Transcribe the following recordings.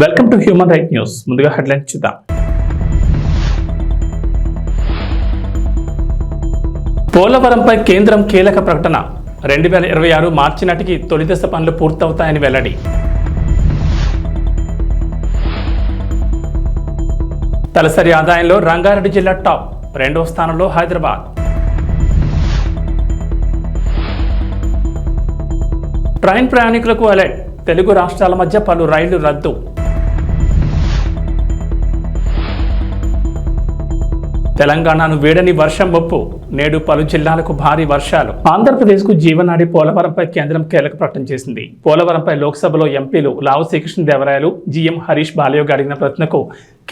Welcome to human right news. ముందుగా headline చూద్దాం. పోలవరంపై కేంద్రం కీలక ప్రకటన. రెండు వేల ఇరవై ఆరు మార్చి నాటికి తొలి దశ పనులు పూర్తవుతాయని వెల్లడి. తలసరి ఆదాయంలో రంగారెడ్డి జిల్లా టాప్ రెండవ స్థానంలో హైదరాబాద్. ట్రైన్ ప్రయాణికులకు అలర్ట్. తెలుగు రాష్ట్రాల మధ్య పలు రైళ్ళు రద్దు. తెలంగాణను వేడని వర్షం ముప్పు నేడు పలు జిల్లాలకు భారీ వర్షాలు. ఆంధ్రప్రదేశ్కు జీవనాడి పోలవరంపై కేంద్రం కీలక ప్రకటన చేసింది. పోలవరంపై లోక్సభలో ఎంపీలు లావు శ్రీకృష్ణదేవరాయలు జీఎం హరీష్ బాలయోగ్ అడిగిన ప్రశ్నకు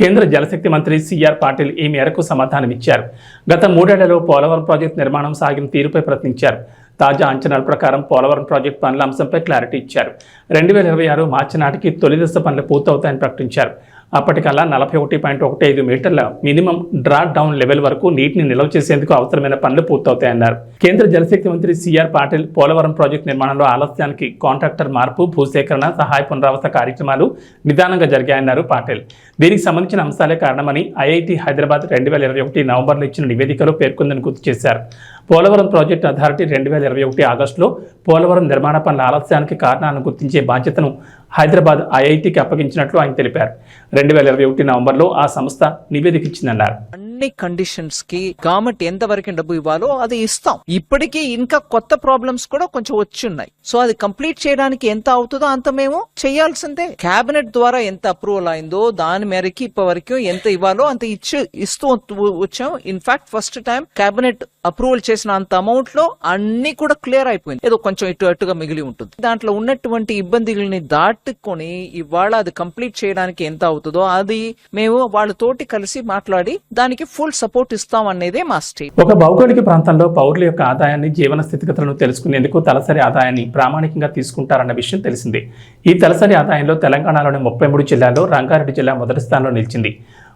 కేంద్ర జలశక్తి మంత్రి సిఆర్ పాటిల్ ఈ మేరకు సమాధానమిచ్చారు. గత మూడేళ్ళలో పోలవరం ప్రాజెక్టు నిర్మాణం సాగిన తీరుపై ప్రశ్నించారు. తాజా అంచనాల ప్రకారం పోలవరం ప్రాజెక్టు పనుల అంశంపై క్లారిటీ ఇచ్చారు. రెండు వేల ఇరవై ఆరు మార్చి నాటికి తొలి దశ పనులు పూర్తవుతాయని ప్రకటించారు. అప్పటికల్లా నలభై ఒకటి పాయింట్ ఒకటి ఐదు మీటర్ల మినిమం డ్రా డౌన్ లెవెల్ వరకు నీటిని నిల్వ చేసేందుకు అవసరమైన పనులు పూర్తవుతాయన్నారు. కేంద్ర జలశక్తి మంత్రి సిఆర్ పాటిల్ పోలవరం ప్రాజెక్టు నిర్మాణంలో ఆలస్యానికి కాంట్రాక్టర్ మార్పు భూసేకరణ సహాయ పునరావాస కార్యక్రమాలు నిదానంగా జరిగాయన్నారు పాటిల్. దీనికి సంబంధించిన అంశాలే కారణమని ఐఐటి హైదరాబాద్ రెండు వేల ఇరవై ఒకటి నవంబర్లో ఇచ్చిన నివేదికలో పేర్కొందని గుర్తు చేశారు. పోలవరం ప్రాజెక్టు అథారిటీ రెండు వేల ఇరవై ఒకటి ఆగస్టులో పోలవరం నిర్మాణ పనుల ఆలస్యానికి కారణాలను గుర్తించే బాధ్యతను హైదరాబాద్ ఐఐటికి అప్పగించినట్లు ఆయన తెలిపారు. రెండు వేల ఇరవై ఒకటి నవంబర్లో ఆ సంస్థ నివేదిక ఇచ్చిందన్నారు అన్ని కండిషన్స్కి గవర్నమెంట్ ఎంత వరకు డబ్బు ఇవ్వాలో అది ఇస్తాం. ఇప్పటికీ ఇంకా కొత్త ప్రాబ్లమ్స్ కూడా కొంచెం వచ్చి ఉన్నాయి సో అది కంప్లీట్ చేయడానికి ఎంత అవుతుందో అంత మేము చేయాల్సిందే. కేబినెట్ ద్వారా ఎంత అప్రూవల్ అయిందో దాని మేరకి ఇప్పటివరకు ఎంత ఇవ్వాలో అంత ఇచ్చి ఇస్తూ వచ్చాం. In fact first time cabinet approval చేసిన అంత అమౌంట్లో అన్ని కూడా క్లియర్ అయిపోయింది. ఏదో కొంచెం ఇటు అటుగా మిగిలి ఉంటుంది. దాంట్లో ఉన్నటువంటి ఇబ్బందుల్ని దాటుకొని ఇవాళ అది కంప్లీట్ చేయడానికి ఎంత అవుతుందో అది మేము వాళ్ళతోటి కలిసి మాట్లాడి దానికి ఫుల్ సపోర్ట్ ఇస్తాం అనేదే మా స్టేట్ ఒక భౌగోళిక ప్రాంతంలో పౌరుల యొక్క ఆదాయాన్ని జీవన స్థితిగతులను తెలుసుకునేందుకు తలసరి ఆదాయాన్ని ప్రామాణికంగా తీసుకుంటారన్న విషయం తెలిసింది. ఈ తలసరి ఆదాయంలో తెలంగాణలోని ముప్పై మూడు జిల్లాల్లో రంగారెడ్డి జిల్లా మొదటి స్థానంలో నిలిచింది.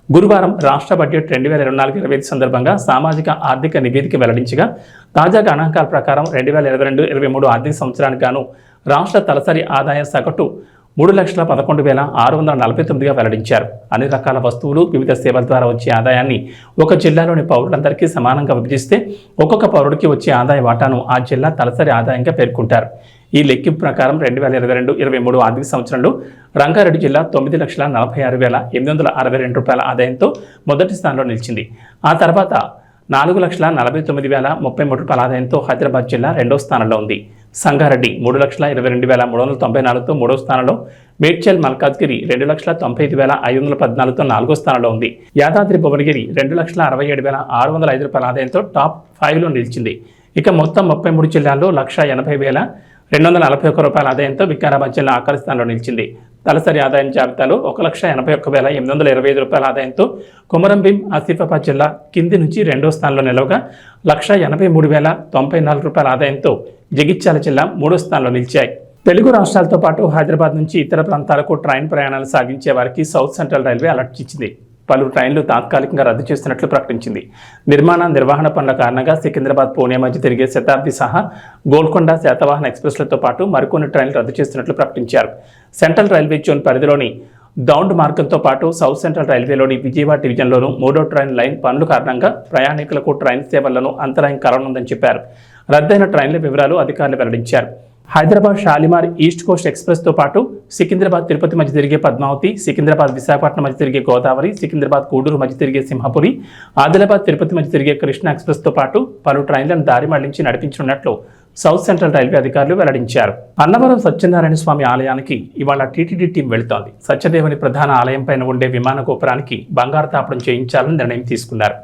గురువారం రాష్ట్ర బడ్జెట్ రెండు వేల ఇరవై నాలుగు ఇరవై ఐదు సందర్భంగా సామాజిక ఆర్థిక నివేదిక వెల్లడించగా తాజా గణాంకాల ప్రకారం రెండు వేల ఇరవై రెండు ఇరవై మూడు ఆర్థిక సంవత్సరానికి గాను రాష్ట్ర తలసరి ఆదాయ సగటు మూడు లక్షల పదకొండు వేల ఆరు వందల నలభై తొమ్మిదిగా వెల్లడించారు. అన్ని రకాల వస్తువులు వివిధ సేవల ద్వారా వచ్చే ఆదాయాన్ని ఒక జిల్లాలోని పౌరులందరికీ సమానంగా విభజిస్తే ఒక్కొక్క పౌరుడికి వచ్చే ఆదాయ వాటాను ఆ జిల్లా తలసరి ఆదాయంగా పేర్కొంటారు. ఈ లెక్కింపు ప్రకారం రెండు వేల ఇరవై రెండు ఇరవై మూడు ఆర్థిక సంవత్సరంలో రంగారెడ్డి జిల్లా తొమ్మిది లక్షల నలభై ఆరు వేల ఎనిమిది వందల అరవై రెండు రూపాయల ఆదాయంతో మొదటి స్థానంలో నిలిచింది. ఆ తర్వాత నాలుగు లక్షల నలభై తొమ్మిది వేల ముప్పై మూడు రూపాయల ఆదాయంతో హైదరాబాద్ జిల్లా రెండో స్థానంలో ఉంది. సంగారెడ్డి మూడు లక్షల ఇరవై రెండు వేల మూడు వందల తొంభై నాలుగుతో మూడో స్థానంలో మేడ్చల్ మల్కాజ్గిరి రెండు లక్షల తొంభై ఐదు వేల ఐదు వందల పద్నాలుగుతో నాలుగో స్థానంలో ఉంది. యాదాద్రి భువనగిరి రెండు లక్షల అరవై ఏడు వేల ఆరు వందల ఐదు రూపాయల ఆదాయంతో టాప్ ఫైవ్లో నిలిచింది. ఇక మొత్తం ముప్పై మూడు జిల్లాల్లో లక్ష ఎనభై వేల రెండు వందల నలభై ఒక్క రూపాయల ఆదాయంతో వికారాబాద్ జిల్లా ఆఖరి స్థానంలో నిలిచింది. తలసరి ఆదాయం జాబితాలో ఒక లక్ష ఎనభై ఒక్క వేల ఎనిమిది వందల ఇరవై ఐదు రూపాయల ఆదాయంతో కొమరంభీం ఆసిఫాబాద్ జిల్లా కింది నుంచి రెండో స్థానంలో నిలవగా లక్ష ఎనభై మూడు వేల తొంభై నాలుగు రూపాయల ఆదాయంతో జగిత్యాల జిల్లా మూడో స్థానంలో నిలిచాయి. తెలుగు రాష్ట్రాలతో పాటు హైదరాబాద్ నుంచి ఇతర ప్రాంతాలకు ట్రైన్ ప్రయాణాలు సాగించే వారికి సౌత్ సెంట్రల్ రైల్వే అలర్ట్ ఇచ్చింది. పలు ట్రైన్లు తాత్కాలికంగా రద్దు చేస్తున్నట్లు ప్రకటించింది. నిర్మాణ నిర్వహణ పనుల కారణంగా సికింద్రాబాద్ పూణే మధ్య తిరిగే శతాబ్ది సహా గోల్కొండ శాతవాహన ఎక్స్ప్రెస్లతో పాటు మరికొన్ని ట్రైన్లు రద్దు చేస్తున్నట్లు ప్రకటించారు. సెంట్రల్ రైల్వే జోన్ పరిధిలోని దౌండ్ మార్గంతో పాటు సౌత్ సెంట్రల్ రైల్వేలోని విజయవాడ డివిజన్లోను మూడో ట్రైన్ లైన్ పనుల కారణంగా ప్రయాణికులకు ట్రైన్ సేవలను అంతరాయం కలగనుందని చెప్పారు. రద్దయిన ట్రైన్ల వివరాలు అధికారులు వెల్లడించారు. హైదరాబాద్ షాలిమార్ ఈస్ట్ కోస్ట్ ఎక్స్ప్రెస్తో పాటు సికింద్రాబాద్ తిరుపతి మధ్య తిరిగే పద్మావతి సికింద్రాబాద్ విశాఖపట్నం మధ్య తిరిగే గోదావరి సికింద్రాబాద్ గూడూరు మధ్య తిరిగే సింహపురి ఆదిలాబాద్ తిరుపతి మధ్య తిరిగే కృష్ణ ఎక్స్ప్రెస్తో పాటు పలు ట్రైన్లను దారి మళ్ళించి నడిపించనున్నట్లు సౌత్ సెంట్రల్ రైల్వే అధికారులు వెల్లడించారు. అన్నవరం సత్యనారాయణ స్వామి ఆలయానికి ఇవాళ టీటీడీ టీం వెళుతోంది. సత్యదేవుని ప్రధాన ఆలయం పైన ఉండే విమాన గోపురానికి బంగారు తాపడం చేయించాలని నిర్ణయం తీసుకున్నారు.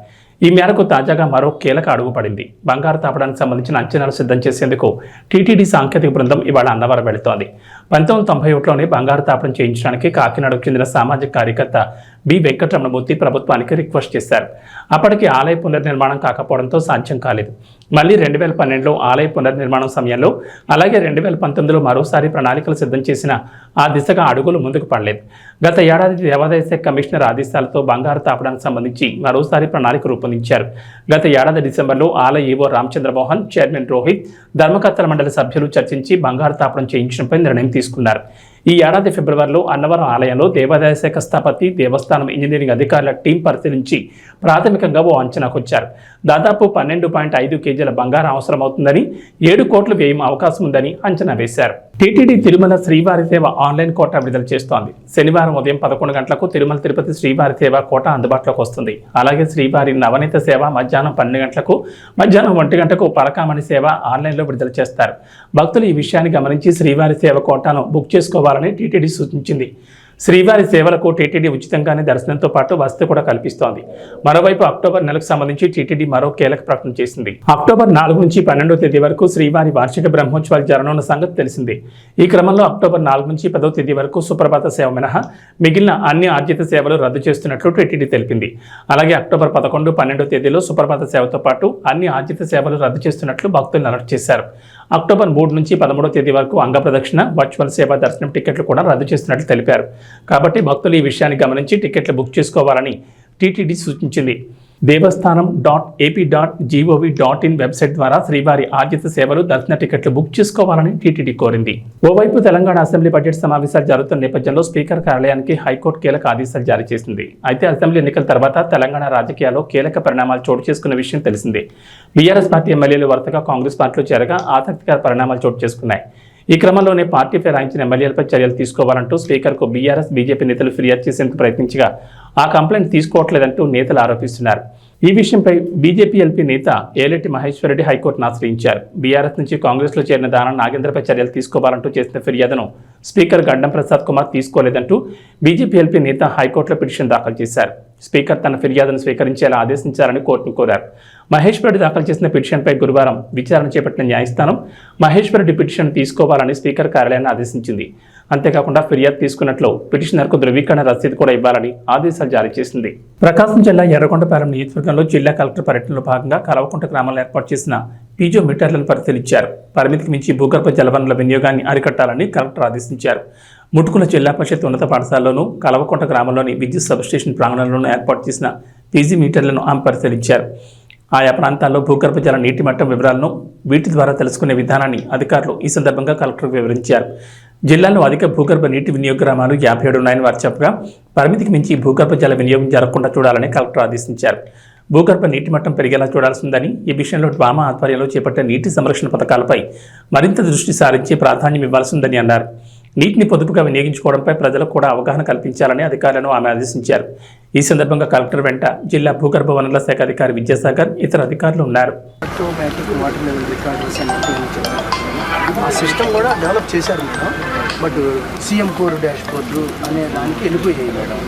ఈ మేరకు తాజాగా మరో కీలక అడుగు పడింది. బంగారు తాపడానికి సంబంధించిన అంచనాలు సిద్ధం చేసేందుకు టీటీడీ సాంకేతిక బృందం ఇవాళ అన్నవరం వెళుతోంది. పంతొమ్మిది తొంభై ఒకటిలోనే బంగారు తాపడం చేయించడానికి కాకినాడకు చెందిన సామాజిక కార్యకర్త బి వెంకటరమణమూర్తి ప్రభుత్వానికి రిక్వెస్ట్ చేశారు. అప్పటికి ఆలయ పునర్నిర్మాణం కాకపోవడంతో సాధ్యం కాలేదు. మళ్ళీ రెండు వేల పన్నెండులో ఆలయ పునర్నిర్మాణం సమయంలో అలాగే రెండు వేల పంతొమ్మిదిలో మరోసారి ప్రణాళికలు సిద్ధం చేసిన ఆ దిశగా అడుగులు ముందుకు పడలేదు. గత ఏడాది దేవాదాయ శాఖ కమిషనర్ ఆదేశాలతో బంగారు తాపడానికి సంబంధించి మరోసారి ప్రణాళిక రూపొందించారు. గత ఏడాది డిసెంబర్లో ఆలయ ఈవో రామచంద్రమోహన్ చైర్మన్ రోహిత్ ధర్మకర్తల మండలి సభ్యులు చర్చించి బంగారు తాపడం చేయించడంపై నిర్ణయం తీసుకున్నారు. ఈ ఏడాది ఫిబ్రవరిలో అన్నవరం ఆలయంలో దేవాదాయ శాఖ స్థాపతి దేవస్థానం ఇంజనీరింగ్ అధికారుల టీం పరిశీలించి ప్రాథమికంగా ఓ అంచనాకు వచ్చారు. దాదాపు పన్నెండు పాయింట్ ఐదు కేజీల బంగారం అవసరమవుతుందని ఏడు కోట్ల వ్యయం అవకాశం ఉందని అంచనా వేశారు. టీటీడీ తిరుమల శ్రీవారి సేవ ఆన్లైన్ కోటా విడుదల చేస్తోంది. శనివారం ఉదయం పదకొండు గంటలకు తిరుమల తిరుపతి శ్రీవారి సేవ కోటా అందుబాటులోకి వస్తుంది. అలాగే శ్రీవారి నవనీత సేవ మధ్యాహ్నం పన్నెండు గంటలకు మధ్యాహ్నం ఒంటి గంటకు పరకామణి సేవ ఆన్లైన్లో విడుదల చేస్తారు. భక్తులు ఈ విషయాన్ని గమనించి శ్రీవారి సేవ కోటాను బుక్ చేసుకోవాలని టీటీడీ సూచించింది. శ్రీవారి సేవలకు టీటీడీ ఉచితంగానే దర్శనంతో పాటు వసతి కూడా కల్పిస్తోంది. మరోవైపు అక్టోబర్ నెలకు సంబంధించి టీటీడీ మరో కీలక ప్రకటన చేసింది. అక్టోబర్ నాలుగు నుంచి పన్నెండో తేదీ వరకు శ్రీవారి వార్షిక బ్రహ్మోత్సవాలు జరగనున్న సంగతి తెలిసిందే. ఈ క్రమంలో అక్టోబర్ నాలుగు నుంచి పదో తేదీ వరకు సుప్రభాత సేవ మినహా మిగిలిన అన్ని ఆర్జిత సేవలు రద్దు చేస్తున్నట్లు టీటీడీ తెలిపింది. అలాగే అక్టోబర్ పదకొండు పన్నెండో తేదీలో సుప్రభాత సేవతో పాటు అన్ని ఆర్జిత సేవలు రద్దు చేస్తున్నట్లు భక్తులు అలర్ట్ చేశారు. అక్టోబర్ మూడు నుంచి పదమూడో తేదీ వరకు అంగ ప్రదక్షిణ వర్చువల్ సేవా దర్శనం టికెట్లు కూడా రద్దు చేస్తున్నట్లు తెలిపారు. కాబట్టి భక్తులు ఈ విషయాన్ని గమనించి టికెట్లు బుక్ చేసుకోవాలని టీటీడీ సూచించింది. Devasthanam dot AP dot G O V dot in website ద్వారా శ్రీవారి ఆర్జిత సేవలు దర్శన టికెట్లు బుక్ చేసుకోవాలని టీటీడీ కోరింది. ఓవైపు తెలంగాణ అసెంబ్లీ బడ్జెట్ సమావేశాలు జరుగుతున్న నేపథ్యంలో స్పీకర్ కార్యాలయానికి హైకోర్టు కీలక ఆదేశాలు జారీ చేసింది. అయితే అసెంబ్లీ ఎన్నికల తర్వాత తెలంగాణ రాజకీయాల్లో కీలక పరిణామాలు చోటు చేసుకున్న విషయం తెలిసిందే. బీఆర్ఎస్ పార్టీ ఎమ్మెల్యేలు వరుసగా కాంగ్రెస్ పార్టీలో చేరగా ఆసక్తికర పరిణామాలు చోటు చేసుకున్నాయి. ఈ క్రమంలోనే పార్టీ ఫిరాయించిన ఎమ్మెల్యేలపై చర్యలు తీసుకోవాలంటూ స్పీకర్కు బీఆర్ఎస్ బీజేపీ నేతలు ఫిర్యాదు చేసేందుకు ప్రయత్నించగా ఆ కంప్లైంట్ తీసుకోవట్లేదంటూ నేతలు ఆరోపిస్తున్నారు. ఈ విషయంపై బీజేపీ ఎల్పీ నేత ఏలెట్టి మహేశ్వరరెడ్డి హైకోర్టును ఆశ్రయించారు. బీఆర్ఎస్ నుంచి కాంగ్రెస్లో చేరిన దానం నాగేంద్రపై చర్యలు తీసుకోవాలంటూ చేసిన ఫిర్యాదును స్పీకర్ గడ్డం ప్రసాద్ కుమార్ తీసుకోలేదంటూ బీజేపీ ఎల్పీ నేత హైకోర్టులో పిటిషన్ దాఖలు చేశారు. స్పీకర్ తన ఫిర్యాదును స్వీకరించేలా ఆదేశించాలని కోర్టును కోరారు. మహేశ్వరరెడ్డి దాఖలు చేసిన పిటిషన్పై గురువారం విచారణ చేపట్టిన న్యాయస్థానం మహేశ్వరరెడ్డి పిటిషన్ తీసుకోవాలని స్పీకర్ కార్యాలయాన్ని ఆదేశించింది. అంతేకాకుండా ఫిర్యాదు తీసుకున్నట్లు పిటిషనర్కు ధృవీకరణ రసీదు కూడా ఇవ్వాలని ఆదేశాలు జారీ చేసింది. ప్రకాశం జిల్లా ఎర్రగొండపాలెం నియోజకవర్గంలో జిల్లా కలెక్టర్ పర్యటనలో భాగంగా కలవకుంట గ్రామంలో ఏర్పాటు చేసిన పీజో మీటర్లను పరిశీలించారు. పరిమితికి మించి భూగర్భ జలవనరుల వినియోగాన్ని అరికట్టాలని కలెక్టర్ ఆదేశించారు. ముటుకుల జిల్లా పరిషత్ ఉన్నత పాఠశాలలోను కలవకుంట గ్రామంలోని విద్యుత్ సబ్స్టేషన్ ప్రాంగణంలోనూ ఏర్పాటు చేసిన పీజీ మీటర్లను ఆమె పరిశీలించారు. ఆయా ప్రాంతాల్లో భూగర్భ జల నీటి మట్టం వివరాలను వీటి ద్వారా తెలుసుకునే విధానాన్ని అధికారులు ఈ సందర్భంగా కలెక్టర్ వివరించారు. జిల్లాలో అధిక భూగర్భ నీటి వినియోగ గ్రామాలు యాభై ఏడు ఉన్నాయని వారు చెప్పగా పరిమితికి మించి భూగర్భ జల వినియోగం జరగకుండా చూడాలని కలెక్టర్ ఆదేశించారు. భూగర్భ నీటి మట్టం పెరిగేలా చూడాల్సిందని ఈ విషయంలో డ్వామా ఆధ్వర్యంలో చేపట్టే నీటి సంరక్షణ పథకాలపై మరింత దృష్టి సారించి ప్రాధాన్యం ఇవ్వాల్సిందని అన్నారు. నీటిని పొదుపుగా వినియోగించుకోవడంపై ప్రజలకు కూడా అవగాహన కల్పించాలని అధికారులను ఆమె ఆదేశించారు. ఈ సందర్భంగా కలెక్టర్ వెంట జిల్లా భూగర్భ వనరుల శాఖ అధికారి విద్యాసాగర్ ఇతర అధికారులు ఉన్నారు. ఆ సిస్టమ్ కూడా డెవలప్ చేశారు madam. But CM core dash board అనే దానికి వెళ్ళిపోయాయి మేడం.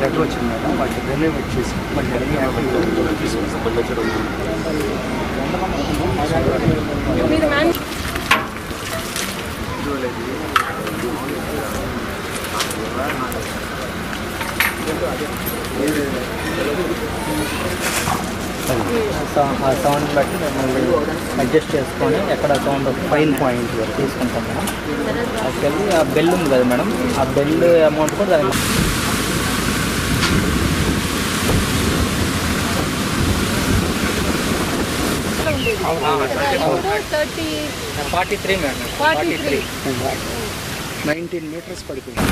లెటర్ వచ్చింది మేడం. వాటి రెన్యూవేట్ చేసి మళ్ళీ అడిగి యాక్టివ్ ఆ సౌండ్ బట్టి మళ్ళీ అడ్జస్ట్ చేసుకొని ఎక్కడ సౌండ్ ఫైన్ పాయింట్ తీసుకుంటాం మేడం. యాక్చువల్లీ ఆ బెల్ ఉంది కదా మేడం ఆ బెల్ అమౌంట్ కూడా దానికి thirty forty three madam forty three nineteen metres పడిపోయింది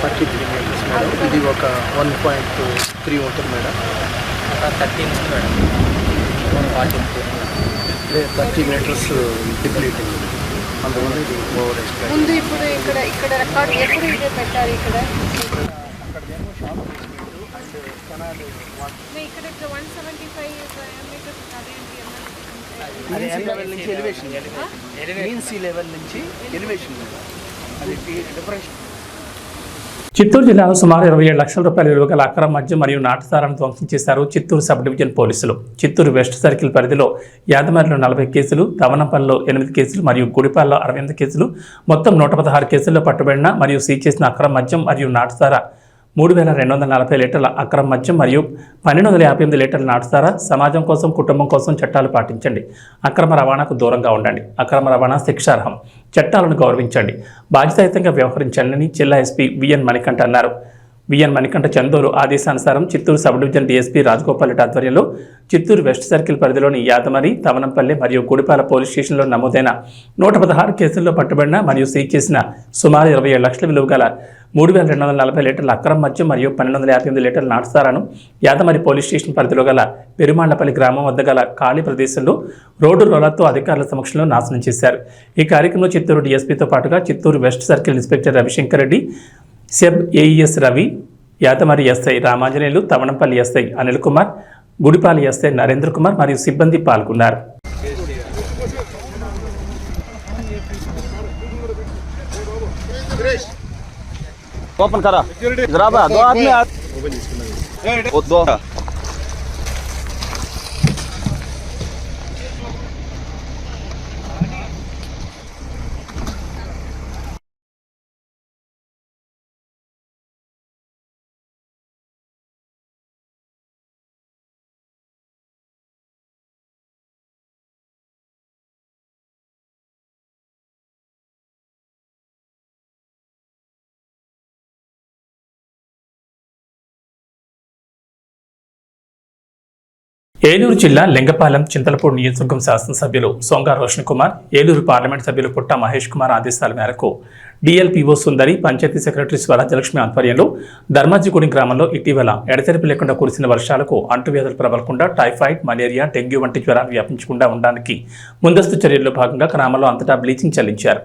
థర్టీ త్రీ మీటర్స్ మేడం ఇది ఒక వన్ పాయింట్ త్రీ ఉంటుంది మేడం థర్టీన్ ఉంది madam forty three thirty metres deplete ముందు ఇప్పుడు ఇక్కడ ఇక్కడ రికార్డ్ ఎప్పుడు ఇదే పెట్టారు ఇక్కడ? ఇక్కడ వన్ సెవెంటీ ఫైవ్ లెవెల్ నుంచి ఎలివేషన్ మీన్ సీ లెవెల్ నుంచి ఎలివేషన్ అది డిఫరెన్స్ చిత్తూరు జిల్లాలో సుమారు ఇరవై ఏడు లక్షల రూపాయల విలువ గల అక్రమ మద్యం మరియు నాటుసారాన్ని ధ్వంసం చేశారు చిత్తూరు సబ్ డివిజన్ పోలీసులు. చిత్తూరు వెస్ట్ సర్కిల్ పరిధిలో యాదమరిలో నలభై కేసులు దవనపల్లిలో ఎనిమిది కేసులు మరియు గుడిపాల్లో అరవై కేసులు మొత్తం నూట పదహారు కేసుల్లో పట్టుబడిన మరియు సీజ్ చేసిన అక్రమ మద్యం మరియు నాటుసారా మూడు వేల రెండు వందల నలభై లీటర్ల అక్రమ మద్యం మరియు పన్నెండు వందల యాభై ఎనిమిది లీటర్ల నాటుతారా సమాజం కోసం కుటుంబం కోసం చట్టాలు పాటించండి. అక్రమ రవాణాకు దూరంగా ఉండండి. అక్రమ రవాణా శిక్షార్హం. చట్టాలను గౌరవించండి. బాధ్యతాయుతంగా వ్యవహరించండి జిల్లా ఎస్పీ విఎన్ మణికంఠ అన్నారు. విఎన్ మణికంఠ చందూరు ఆదేశానుసారం Chittoor sub division DSP Rajagopal Reddy ఆధ్వర్యంలో చిత్తూరు వెస్ట్ సర్కిల్ పరిధిలోని యాదమరి తవనంపల్లి మరియు గుడిపాల పోలీస్ స్టేషన్లో నమోదైన నూట పదహారు కేసుల్లో పట్టుబడిన మరియు సీజ్ చేసిన సుమారు ఇరవై ఏడు లక్షల విలువ గల మూడు వేల రెండు వందల నలభై లీటర్ల అక్రమ మద్యం మరియు పన్నెండు వందల యాభై ఎనిమిది లీటర్ల నాటుసారాను యాదమరి పోలీస్ స్టేషన్ పరిధిలో గల పెరుమాండపల్లి గ్రామం వద్ద గల ఖాళీ ప్రదేశంలో రోడ్డు రోలర్తో అధికారుల సమక్షంలో నాశనం చేశారు. ఈ కార్యక్రమంలో చిత్తూరు డీఎస్పీతో పాటుగా Chittoor west circle inspector Ravishankar Reddy SEB AES Ravi Yatamari SI Ramanjaneyulu Tavanampalli SI Anil Kumar Gudipali SI Narendra Kumar మరియు సిబ్బంది పాల్గొన్నారు. ओपन करा। जरा दो आदमी आ दो। ఏలూరు జిల్లా లింగపాలెం చింతలపూడి నియోజకవర్గం శాసనసభ్యులు సోంగా రోషన్ కుమార్ ఏలూరు పార్లమెంట్ సభ్యులు పుట్ట మహేష్ కుమార్ ఆదేశాల మేరకు డిఎల్పిఓ సుందరి పంచాయతీ సెక్రటరీ స్వరాజ్యలక్ష్మి ఆధ్వర్యంలో ధర్మాజిగూడి గ్రామంలో ఇటీవల ఎడతెరిపి లేకుండా కురిసిన వర్షాలకు అంటువ్యాధులు ప్రబలకుండా టైఫాయిడ్ మలేరియా డెంగ్యూ వంటి జ్వరాలు వ్యాపించకుండా ఉండడానికి ముందస్తు చర్యల్లో భాగంగా గ్రామంలో అంతటా బ్లీచింగ్ చెల్లించారు.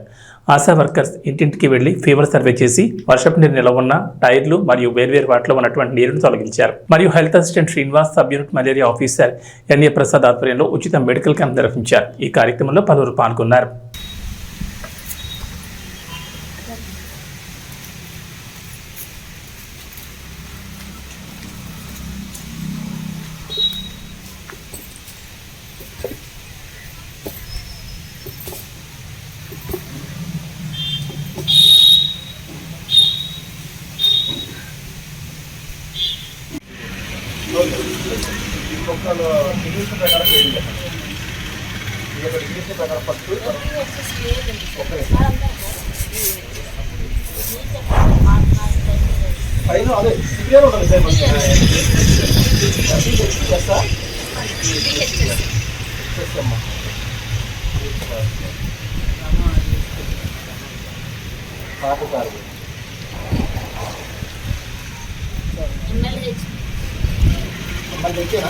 ఆశా వర్కర్స్ ఇంటింటికి వెళ్ళి ఫీవర్ సర్వే చేసి వర్షపు నీరు నిలవ ఉన్న టైర్లు మరియు వేర్వేరు వాటిలో ఉన్నటువంటి నీరును తొలగించారు. మరియు health assistant Srinivas sub unit malaria officer NA Prasad ఆధ్వర్యంలో ఉచిత మెడికల్ క్యాంప్ నిర్వహించారు. ఈ కార్యక్రమంలో పలువురు పాల్గొన్నారు. ఒక్కళ్ళు డిగ్రీషన్ ప్రకారం వేయండి ఇది ఒక డిగ్రీషన్ ప్రకారం ఫస్ట్ ఓకే పైన అదే సివియర్ ఉంటుంది సార్ మనకి చేస్తా చేస్తామ్మా పాప కారు మరి గెలిచారా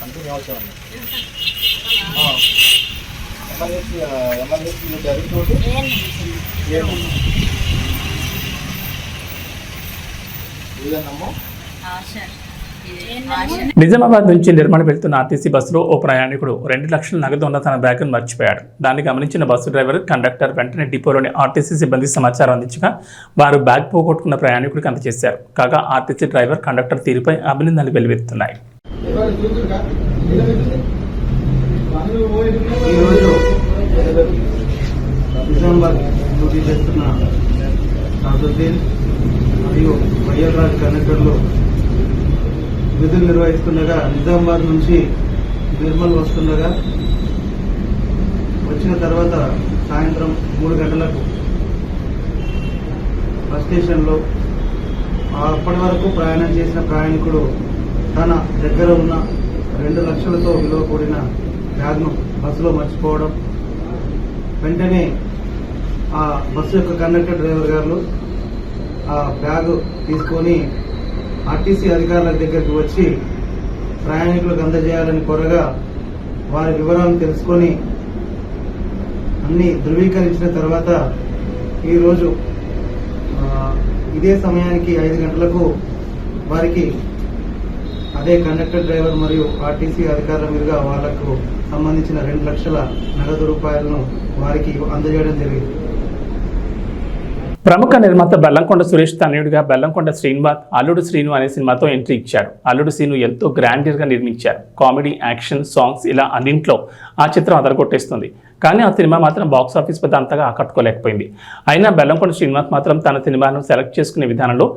కంపెనీ అవసరం ఎమ్మెల్యే డైరెక్ట్ రోడ్డు ఏమో ఇదన్నమ్మా నిజామాబాద్ నుంచి నిర్మాణ వెళ్తున్న ఆర్టీసీ బస్సులో ఓ ప్రయాణికుడు రెండు లక్షల నగదు ఉన్న తన బ్యాగును మర్చిపోయాడు. దాన్ని గమనించిన బస్సు డ్రైవర్ కండక్టర్ వెంటనే డిపోలోని ఆర్టీసీ సిబ్బంది సమాచారం అందించగా వారు బ్యాగ్ పోగొట్టుకున్న ప్రయాణికుడికి అందజేశారు. కాగా ఆర్టీసీ డ్రైవర్ కండక్టర్ తీరుపై అభినందనలు వెలువెత్తున్నాయి. మరియు వైఎస్ఆర్ కండక్టర్లు విధులు నిర్వహిస్తుండగా నిజామాబాద్ నుంచి నిర్మల్ వస్తుండగా వచ్చిన తర్వాత సాయంత్రం మూడు గంటలకు బస్ స్టేషన్లో అప్పటి వరకు ప్రయాణం చేసిన ప్రయాణికుడు తన దగ్గర ఉన్న రెండు లక్షలతో విలువ కూడిన బ్యాగ్ను బస్సులో మర్చిపోవడం. వెంటనే ఆ బస్సు యొక్క కండక్టర్ డ్రైవర్ గారు ఆ బ్యాగ్ తీసుకొని ఆర్టీసీ అధికారుల దగ్గరికి వచ్చి ప్రయాణికులకు అందజేయాలని కోరగా వారి వివరాలను తెలుసుకొని అన్ని ధృవీకరించిన తర్వాత ఈరోజు ఇదే సమయానికి ఐదు గంటలకు వారికి అదే కండక్టర్ డ్రైవర్ మరియు ఆర్టీసీ అధికారుల మీదుగా వాళ్ళకు సంబంధించిన రెండు లక్షల నగదు రూపాయలను వారికి అందజేయడం జరిగింది. ప్రముఖ నిర్మాత బెల్లంకొండ సురేష్ తనయుడిగా బెల్లంకొండ శ్రీనివాస్ అల్లుడు శ్రీను అనే సినిమాతో ఎంట్రీ ఇచ్చారు. అల్లుడు శ్రీను ఎంతో గ్రాండియర్గా నిర్మించారు. కామెడీ యాక్షన్ సాంగ్స్ ఇలా అన్నింట్లో ఆ చిత్రం అదరగొట్టేస్తుంది. కానీ ఆ సినిమా మాత్రం బాక్స్ ఆఫీస్ వద్ద అంతగా ఆకట్టుకోలేకపోయింది. అయినా బెల్లంకొండ శ్రీనివాస్ మాత్రం తన సినిమాను సెలెక్ట్ చేసుకునే విధానంలో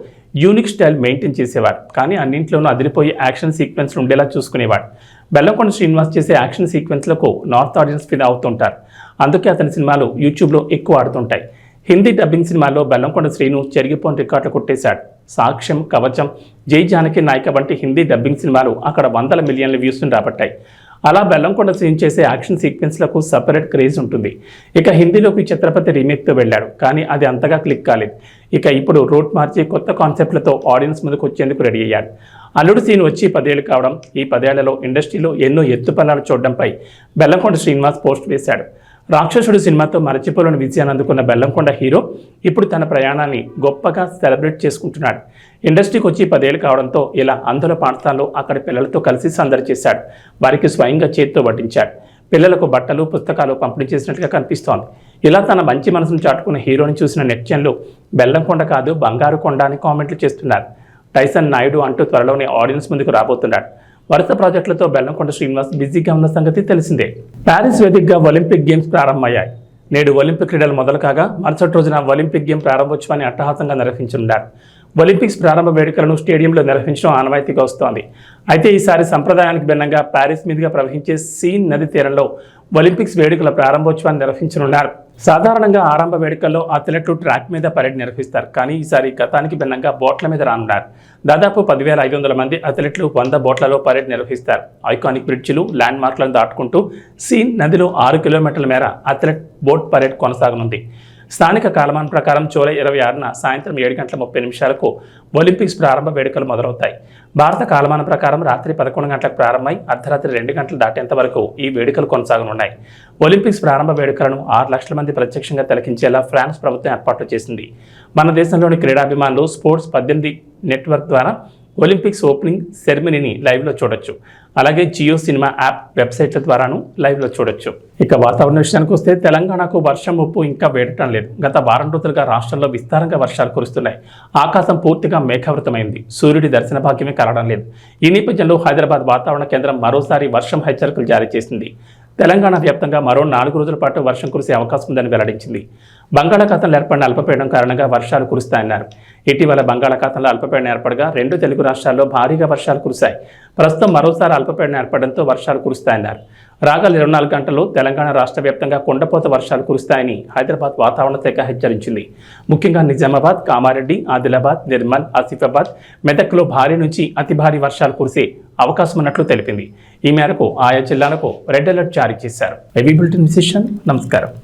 యూనిక్ స్టైల్ మెయింటైన్ చేసేవాడు కానీ అన్నింట్లోనూ అదిరిపోయే యాక్షన్ సీక్వెన్స్లు ఉండేలా చూసుకునేవాడు. బెల్లంకొండ శ్రీనివాస్ చేసే యాక్షన్ సీక్వెన్స్లకు నార్త్ ఆడియన్స్ ఫిదా అవుతుంటారు. అందుకే అతని సినిమాలు యూట్యూబ్లో ఎక్కువ ఆడుతుంటాయి. హిందీ డబ్బింగ్ సినిమాల్లో బెల్లంకొండ శ్రీను చెరిగిపోని రికార్డులు కొట్టేశాడు. సాక్ష్యం కవచం జై జానకి నాయక వంటి హిందీ డబ్బింగ్ సినిమాలు అక్కడ వందల మిలియన్ల వ్యూస్ను రాబట్టాయి. అలా బెల్లంకొండ సీన్ చేసే యాక్షన్ సీక్వెన్స్లకు సపరేట్ క్రేజ్ ఉంటుంది. ఇక హిందీలోకి ఛత్రపతి రీమేక్తో వెళ్ళాడు కానీ అది అంతగా క్లిక్ కాలేదు. ఇక ఇప్పుడు రూట్ మార్చి కొత్త కాన్సెప్ట్లతో ఆడియన్స్ ముందుకు వచ్చేందుకు రెడీ అయ్యాడు. అల్లుడు సీన్ వచ్చి పదేళ్ళు కావడం ఈ పదేళ్ళలో ఇండస్ట్రీలో ఎన్నో ఎత్తుపల్లాలు చూడడంపై బెల్లంకొండ శ్రీనివాస్ పోస్ట్ వేశాడు. రాక్షసుడు సినిమాతో మరచిపోలేని విజయాన్ని అందుకున్న బెల్లంకొండ హీరో ఇప్పుడు తన ప్రయాణాన్ని గొప్పగా సెలబ్రేట్ చేసుకుంటున్నాడు. ఇండస్ట్రీకి వచ్చి పదేళ్ళు కావడంతో ఇలా అందుల పాఠశాలలో అక్కడి పిల్లలతో కలిసి సందడి చేశాడు. వారికి స్వయంగా చేత్తో వడ్డించాడు పిల్లలకు బట్టలు పుస్తకాలు పంపిణీ చేసినట్లుగా కనిపిస్తోంది. ఇలా తన మంచి మనసును చాటుకున్న హీరోని చూసిన నెట్జన్లు బెల్లంకొండ కాదు బంగారు కొండ అని కామెంట్లు చేస్తున్నారు. టైసన్ నాయుడు అంటూ త్వరలోనే ఆడియన్స్ ముందుకు రాబోతున్నాడు. వరుస ప్రాజెక్టులతో బెల్లంకొండ శ్రీనివాస్ బిజీగా ఉన్న సంగతి తెలిసిందే. ప్యారిస్ వేదికగా ఒలింపిక్ గేమ్స్ ప్రారంభమయ్యాయి. నేడు ఒలింపిక్ క్రీడలు మొదలు కాగా మరుసటి రోజున ఒలింపిక్ గేమ్ ప్రారంభోత్సవాన్ని అట్టహాసంగా నిర్వహించనున్నారు. ఒలింపిక్స్ ప్రారంభ వేడుకలను స్టేడియంలో నిర్వహించడం ఆనవాయితీగా వస్తోంది. అయితే ఈసారి సంప్రదాయానికి భిన్నంగా ప్యారిస్ మీదుగా ప్రవహించే సీన్ నది తీరంలో ఒలింపిక్స్ వేడుకల ప్రారంభోత్సవాన్ని నిర్వహించనున్నారు. సాధారణంగా ఆరంభ వేడుకల్లో అథ్లెట్లు ట్రాక్ మీద పరేడ్ నిర్వహిస్తారు. కానీ ఈసారి గతానికి భిన్నంగా బోట్ల మీద రానున్నారు. దాదాపు పదివేల ఐదు వందల మంది అథ్లెట్లు వంద బోట్లలో పరేడ్ నిర్వహిస్తారు. ఐకానిక్ బ్రిడ్జిలు ల్యాండ్ మార్క్లను దాటుకుంటూ సీన్ నదిలో ఆరు కిలోమీటర్ల మేర అథ్లెట్ బోట్ పరేడ్ కొనసాగనుంది. స్థానిక కాలమాన ప్రకారం జూలై ఇరవై ఆరున సాయంత్రం ఏడు గంటల ముప్పై నిమిషాలకు ఒలింపిక్స్ ప్రారంభ వేడుకలు మొదలవుతాయి. భారత కాలమాన ప్రకారం రాత్రి పదకొండు గంటలకు ప్రారంభమై అర్ధరాత్రి రెండు గంటలు దాటేంత వరకు ఈ వేడుకలు కొనసాగనున్నాయి. ఒలింపిక్స్ ప్రారంభ వేడుకలను ఆరు లక్షల మంది ప్రత్యక్షంగా తిలకించేలా ఫ్రాన్స్ ప్రభుత్వం ఏర్పాట్లు చేసింది. మన దేశంలోని క్రీడాభిమానులు స్పోర్ట్స్ పద్దెనిమిది నెట్వర్క్ ద్వారా ఒలింపిక్స్ ఓపెనింగ్ సెరమనీని లైవ్లో చూడొచ్చు. అలాగే జియో సినిమా యాప్ వెబ్సైట్ల ద్వారాను లైవ్లో చూడొచ్చు. ఇక వాతావరణ విషయానికి వస్తే తెలంగాణకు వర్షం ముప్పు ఇంకా వేడటం లేదు. గత వారం రోజులుగా రాష్ట్రంలో విస్తారంగా వర్షాలు కురుస్తున్నాయి. ఆకాశం పూర్తిగా మేఘావృతమైంది. సూర్యుడి దర్శన భాగ్యమే కలగడం లేదు. ఈ నేపథ్యంలో హైదరాబాద్ వాతావరణ కేంద్రం మరోసారి వర్షం హెచ్చరికలు జారీ చేసింది. తెలంగాణ వ్యాప్తంగా మరో నాలుగు రోజుల పాటు వర్షం కురిసే అవకాశం ఉందని వెల్లడించింది. బంగాళాఖాతంలో ఏర్పడిన అల్పపీడనం కారణంగా వర్షాలు కురుస్తాయన్నారు. ఇటీవల బంగాళాఖాతంలో అల్పపీడనం ఏర్పడగా రెండు తెలుగు రాష్ట్రాల్లో భారీగా వర్షాలు కురిశాయి. ప్రస్తుతం మరోసారి అల్పపీడనం ఏర్పడడంతో వర్షాలు కురుస్తాయన్నారు. రాగల ఇరవై నాలుగు గంటల్లో తెలంగాణ రాష్ట్ర వ్యాప్తంగా కొండపోత వర్షాలు కురుస్తాయని హైదరాబాద్ వాతావరణ శాఖ హెచ్చరించింది. ముఖ్యంగా నిజామాబాద్ కామారెడ్డి ఆదిలాబాద్ నిర్మల్ ఆసిఫాబాద్ మెదక్లో భారీ నుంచి అతి భారీ వర్షాలు కురిసే అవకాశం ఉన్నట్లు తెలిపింది. ఈ మేరకు ఆయా జిల్లాలకు రెడ్ అలర్ట్ జారీ చేశారు. నమస్కారం.